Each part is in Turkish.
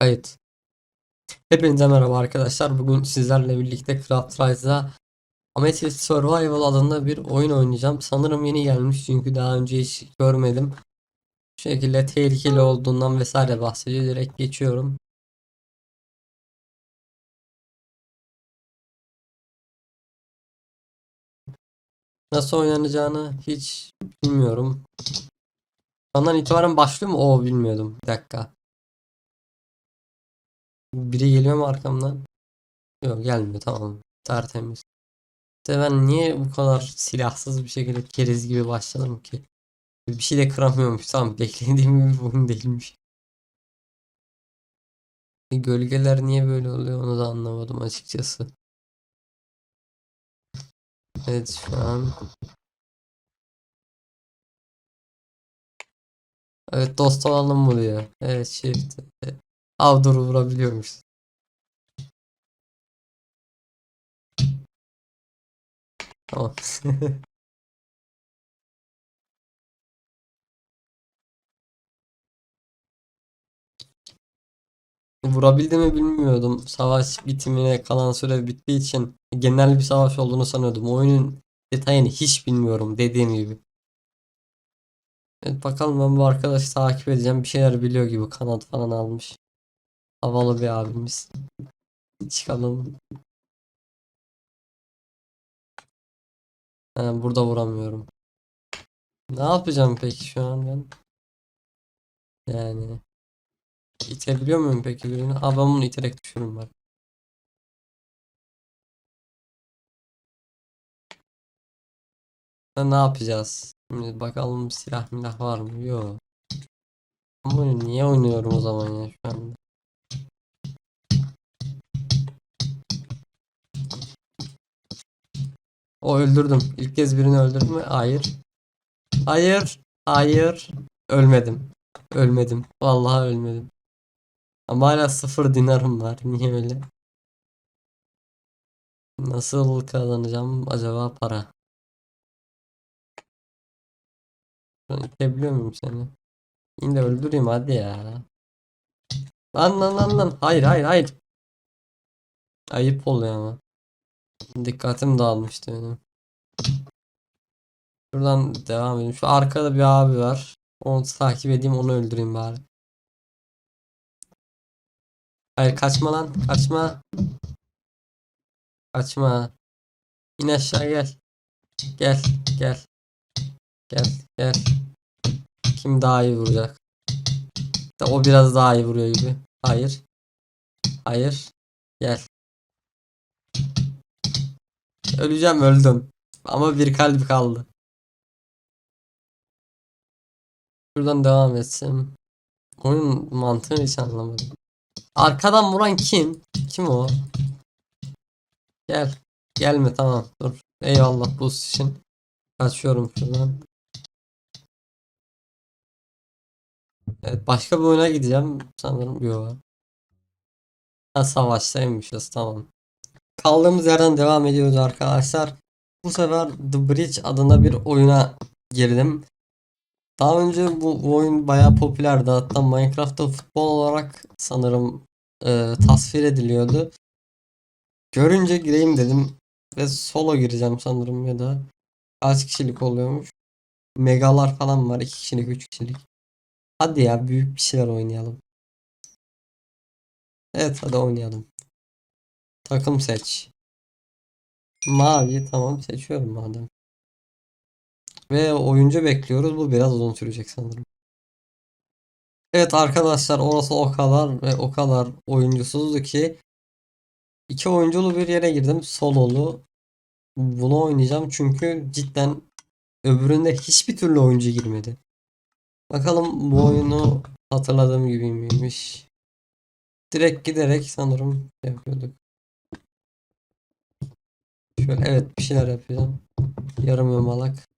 Kayıt. Hepinize merhaba arkadaşlar. Bugün sizlerle birlikte Craft Rise'da Amethyst Survival adında bir oyun oynayacağım. Sanırım yeni gelmiş çünkü daha önce hiç görmedim. Bu şekilde tehlikeli olduğundan vesaire bahsediyor. Direkt geçiyorum. Nasıl oynanacağını hiç bilmiyorum. Ondan itibaren başlıyor mu? Oo bilmiyordum. Bir dakika. Biri geliyor mu arkamdan? Yok gelmiyor tamam. Tertemiz. İşte ben niye bu kadar silahsız bir şekilde keriz gibi başladım ki? Bir şey de kıramıyormuş. Tamam beklediğim gibi oyun değilmiş. E, Gölgeler niye böyle oluyor onu da anlamadım açıkçası. Evet şu an. Evet dost olalım mı diyor. Evet shift. Av dur vurabiliyormuş. Tamam. Vurabildi mi bilmiyordum. Savaş bitimine kalan süre bittiği için genel bir savaş olduğunu sanıyordum. Oyunun detayını hiç bilmiyorum dediğim gibi. Evet bakalım ben bu arkadaşı takip edeceğim. Bir şeyler biliyor gibi kanat falan almış. Havalı bir abimiz. Çıkalım. Ha, burada vuramıyorum. Ne yapacağım peki şu an ben? Yani itebiliyor muyum peki birini? Ha ben bunu iterek düşürürüm bak. Ne yapacağız? Şimdi bakalım silah milah var mı? Yok. Bunu niye oynuyorum o zaman ya şu anda? O öldürdüm. İlk kez birini öldürdüm mü? Hayır. Hayır. Hayır. Ölmedim. Ölmedim. Vallahi ölmedim. Ama hala sıfır dinarım var. Niye öyle? Nasıl kazanacağım acaba para? Ben itebiliyor muyum seni? Yine öldüreyim hadi ya. Lan lan lan lan. Hayır hayır hayır. Ayıp oluyor ama. Dikkatim dağılmıştı benim. Şuradan devam edelim. Şu arkada bir abi var. Onu takip edeyim onu öldüreyim bari. Hayır kaçma lan. Kaçma. Kaçma. İn aşağı gel. Gel. Gel. Gel. Gel. Kim daha iyi vuracak? O biraz daha iyi vuruyor gibi. Hayır. Hayır. Gel. Öleceğim öldüm. Ama bir kalp kaldı. Şuradan devam etsin. Oyun mantığını hiç anlamadım. Arkadan vuran kim? Kim o? Gel. Gelme tamam dur. Eyvallah bu için. Kaçıyorum şuradan. Evet başka bir oyuna gideceğim sanırım. Yok. Ha savaştaymışız tamam. Kaldığımız yerden devam ediyoruz arkadaşlar. Bu sefer The Bridge adında bir oyuna girdim. Daha önce bu, oyun bayağı popülerdi. Hatta Minecraft'ta futbol olarak sanırım e, tasvir ediliyordu. Görünce gireyim dedim ve solo gireceğim sanırım ya da kaç kişilik oluyormuş. Megalar falan var. 2 kişilik, 3 kişilik. Hadi ya büyük bir şeyler oynayalım. Evet hadi oynayalım. Takım seç. Mavi tamam seçiyorum madem. Ve oyuncu bekliyoruz. Bu biraz uzun sürecek sanırım. Evet arkadaşlar orası o kadar ve o kadar oyuncusuzdu ki iki oyunculu bir yere girdim. Sololu. Bunu oynayacağım çünkü cidden öbüründe hiçbir türlü oyuncu girmedi. Bakalım bu oyunu hatırladığım gibi miymiş? Direkt giderek sanırım şey yapıyorduk. Şöyle evet bir şeyler yapacağım. Yarım yamalak.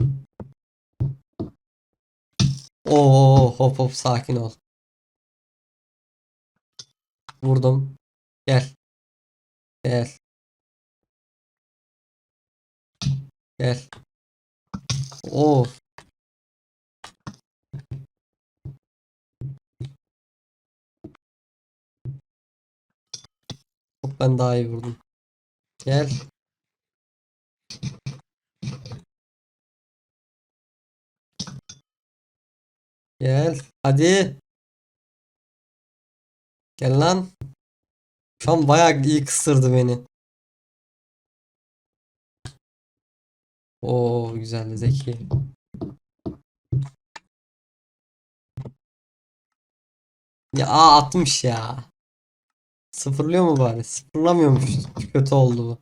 Oo hop hop sakin ol. Vurdum. Gel. Gel. Gel. Oo. Ben daha iyi vurdum. Gel. Gel. Hadi. Gel lan. Şu an bayağı iyi kısırdı beni. Oo güzel zeki. Ya aa, 60 ya. Sıfırlıyor mu bari? Sıfırlamıyormuş. Kötü oldu bu.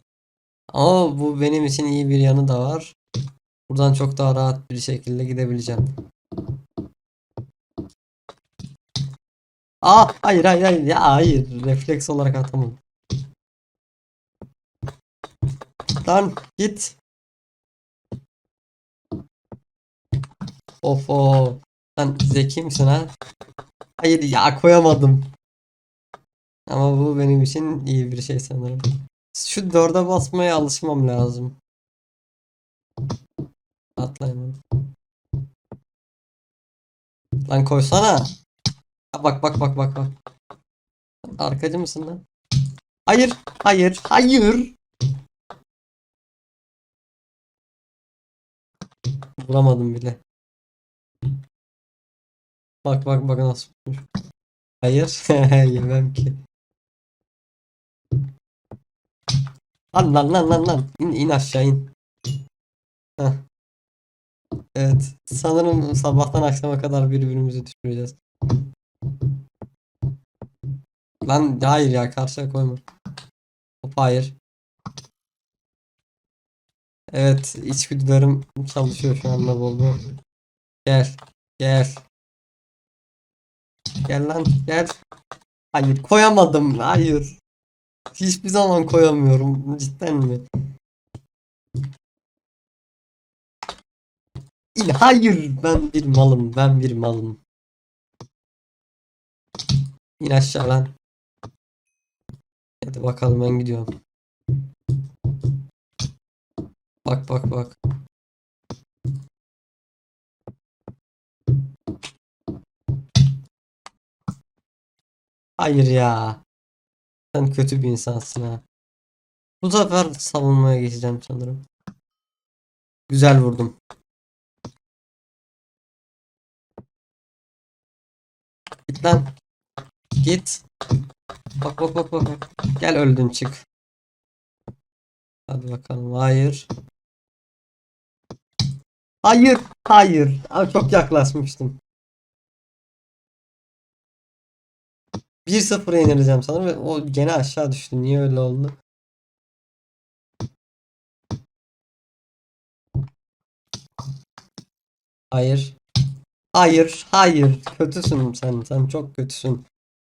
Ama bu benim için iyi bir yanı da var. Buradan çok daha rahat bir şekilde gidebileceğim. Aa hayır hayır hayır ya hayır refleks olarak atamadım. Lan git. Of o. Sen zeki misin ha? Hayır ya koyamadım. Ama bu benim için iyi bir şey sanırım. Şu dörde basmaya alışmam lazım. Atlayamadım. Lan koysana. Ha, Bak bak bak bak bak. Arkacı mısın lan? Hayır, hayır, hayır. Vuramadım bile. Bak bak bak nasıl. Hayır, yemem ki. Lan lan lan lan lan. İn, in aşağı in. Heh. Evet. Sanırım sabahtan akşama kadar birbirimizi düşüreceğiz. Lan hayır ya karşıya koyma. Hop hayır. Evet içgüdülerim çalışıyor şu anda bol bol. Gel. Gel. Gel lan gel. Hayır koyamadım. Hayır. Hiçbir zaman koyamıyorum. Cidden mi? Hayır ben bir malım. Ben bir malım. İn aşağı lan. Hadi bakalım ben gidiyorum. Bak bak bak. Hayır ya. Sen kötü bir insansın ha. Bu sefer savunmaya geçeceğim sanırım. Güzel vurdum. Git lan. Git. Bak bak bak bak. Gel öldün çık. Hadi bakalım. Hayır. Hayır. Hayır. Abi çok yaklaşmıştım. 1-0'a yenileceğim sanırım ve o gene aşağı düştü. Niye öyle oldu? Hayır. Hayır. Hayır. Kötüsün sen. Sen çok kötüsün.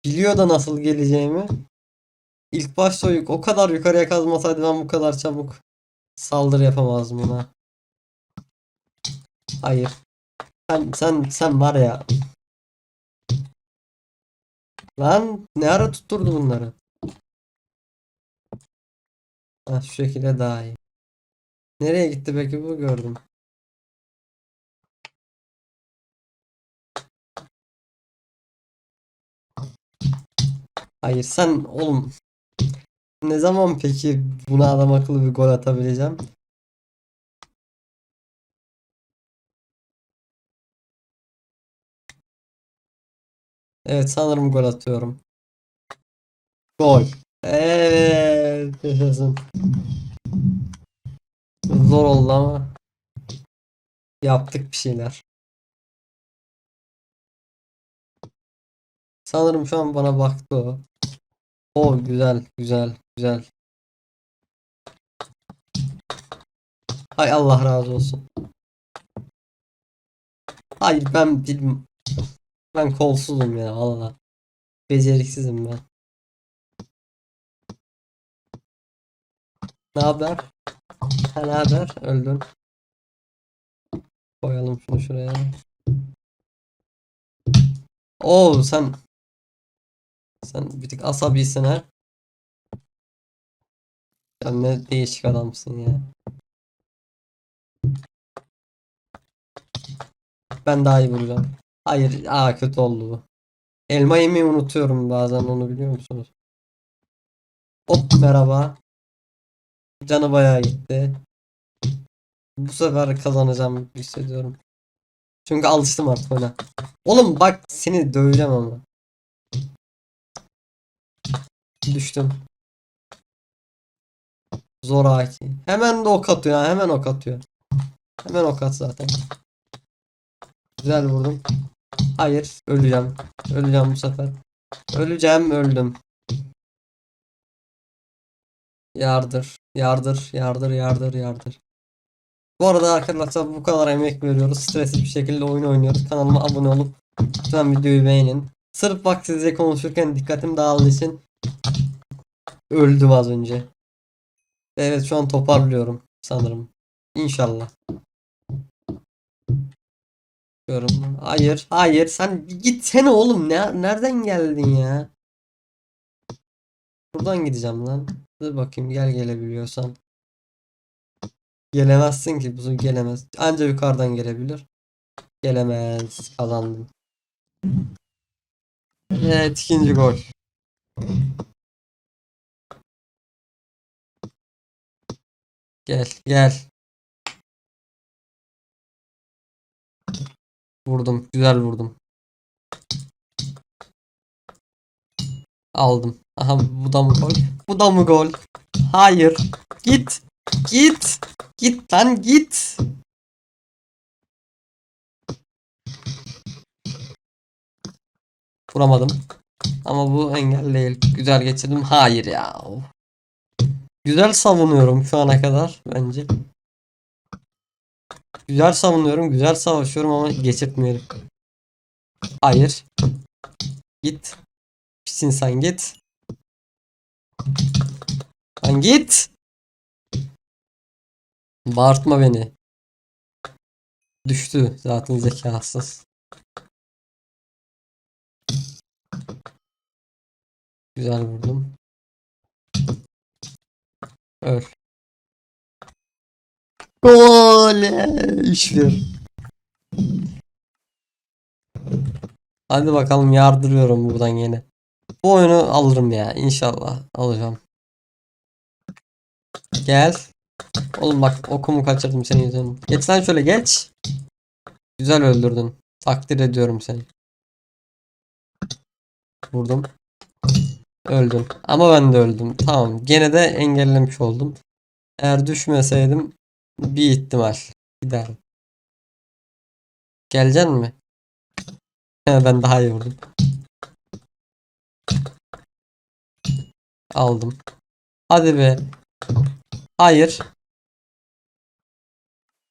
Biliyor da nasıl geleceğimi. İlk başta o, o kadar yukarıya kazmasaydı ben bu kadar çabuk saldırı yapamazdım ona. Hayır. Sen sen sen var ya. Lan ne ara tutturdu bunları? Ha, şu şekilde daha iyi. Nereye gitti peki bu gördüm. Hayır sen oğlum. Ne zaman peki buna adam akıllı bir gol atabileceğim? Evet sanırım gol atıyorum. Gol. Evet. Yaşasın. Zor oldu ama yaptık bir şeyler. Sanırım şu an bana baktı o. O güzel güzel güzel. Hay Allah razı olsun. Hayır ben bilmem. Ben kolsuzum ya valla. Beceriksizim ben. Ne haber? Ha, ne haber? Öldün. Koyalım şunu şuraya. Oo sen sen bir tık asabisin ha. Sen ne değişik adamsın ya. Ben daha iyi vuracağım. Hayır, aa kötü oldu bu. Elma yemeyi unutuyorum bazen onu biliyor musunuz? Hop merhaba. Canı bayağı gitti. Bu sefer kazanacağım hissediyorum. Çünkü alıştım artık ona. Oğlum bak seni döveceğim ama. Düştüm. Zoraki. Hemen de ok atıyor hemen ok atıyor. Hemen ok at zaten. Güzel vurdum. Hayır, öleceğim. Öleceğim bu sefer. Öleceğim, öldüm. Yardır, yardır, yardır, yardır, yardır. Bu arada arkadaşlar bu kadar emek veriyoruz. Stressiz bir şekilde oyun oynuyoruz. Kanalıma abone olup lütfen videoyu beğenin. Sırf bak sizle konuşurken dikkatim dağıldığı için öldüm az önce. Evet şu an toparlıyorum sanırım. İnşallah. Diyorum. Hayır, hayır. Sen bir gitsene oğlum. Ne, nereden geldin ya? Buradan gideceğim lan. Dur bakayım gel gelebiliyorsan. Gelemezsin ki. Bu gelemez. Anca yukarıdan gelebilir. Gelemez. Kazandım. Evet ikinci gol. Gel gel. Vurdum. Güzel vurdum. Aldım. Aha bu da mı gol? Bu da mı gol? Hayır. Git. Git. Git lan git. Vuramadım. Ama bu engel değil. Güzel geçirdim. Hayır ya. Güzel savunuyorum şu ana kadar bence. Güzel savunuyorum, güzel savaşıyorum ama geçirtmiyorum. Hayır. Git. Pisin sen git. Lan git. Bağırtma beni. Düştü zaten zekasız. Güzel vurdum. Öl. Gol! 3-1. Hadi bakalım yardırıyorum buradan yine. Bu oyunu alırım ya inşallah alacağım. Gel. Oğlum bak okumu kaçırdım senin yüzünden. Geç lan şöyle geç. Güzel öldürdün. Takdir ediyorum seni. Vurdum. Öldüm. Ama ben de öldüm. Tamam. Gene de engellemiş oldum. Eğer düşmeseydim bir ihtimal giderdim. Geleceksin mi? Ben daha iyi vurdum. Aldım. Hadi be. Hayır.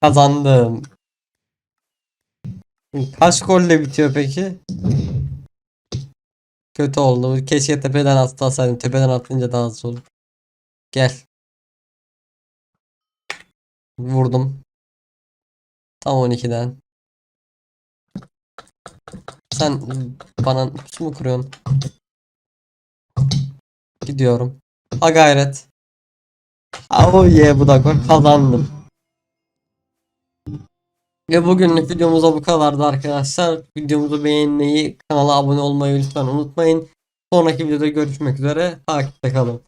Kazandım. Kaç golle bitiyor peki? Kötü oldu. Keşke tepeden atlasaydım. Tepeden atlayınca daha hızlı olur. Gel. Vurdum. Tam 12'den. Sen bana pusu mu kuruyorsun? Gidiyorum. Ha gayret. Oh yeah bu da kazandım. Ve bugünlük videomuzda bu kadardı arkadaşlar. Videomuzu beğenmeyi, kanala abone olmayı lütfen unutmayın. Sonraki videoda görüşmek üzere. Takipte kalın.